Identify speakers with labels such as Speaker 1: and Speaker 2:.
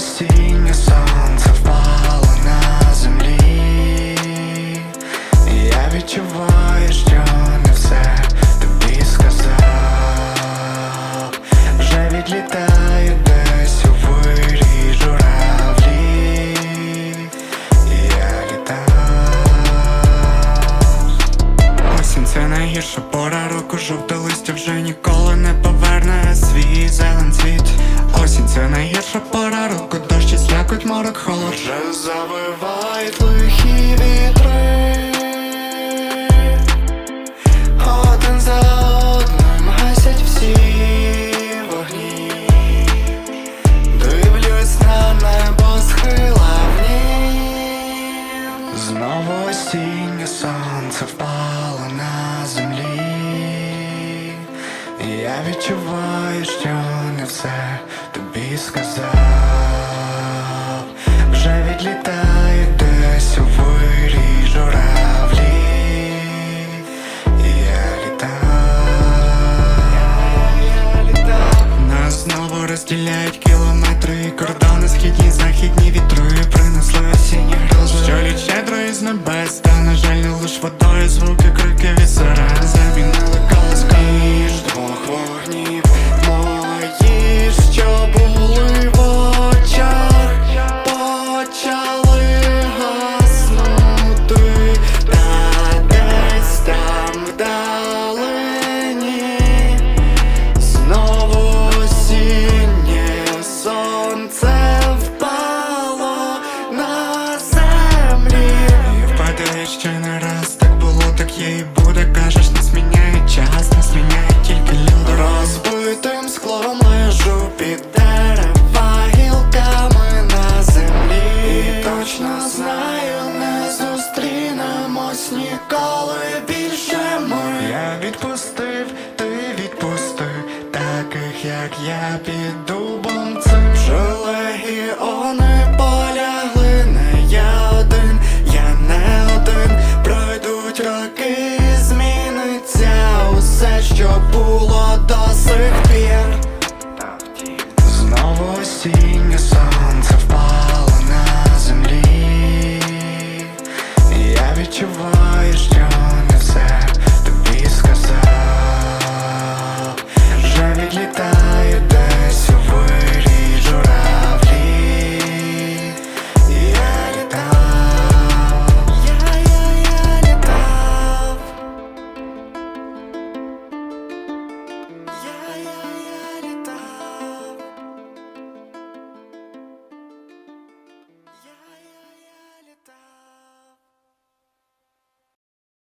Speaker 1: осіннє сонце впало на землі. Я відчуваю, що не все тобі сказав. Вже відлітаю десь у вирі журавлі. Я літав. Осінь це найгірша пора року, жовте листя вже ніколи не поверне свій зелен цвіт. Осінь це найгірша пора дощі слякоть морок, холод вже завивають лихі вітри. Один за одним гасять всі вогні. Дивлюсь на небо схила внім Знову осіннє сонце впало на землі. Я відчуваю, що не все тобі сказав. Розділяють кілометри і кордони східні, західні вітри принесли осінні грози Що лють щедро із небес, лежу під дерева гілками на землі. І точно знаю, не зустрінемось ніколи більше ми. Я відпустив, ти відпусти. Таких як я під дубом цим. Вже легіони полягли Не я один, я не один. Пройдуть роки, і зміниться усе, що було до осіннє сонце впало на землі. Я відчуваю.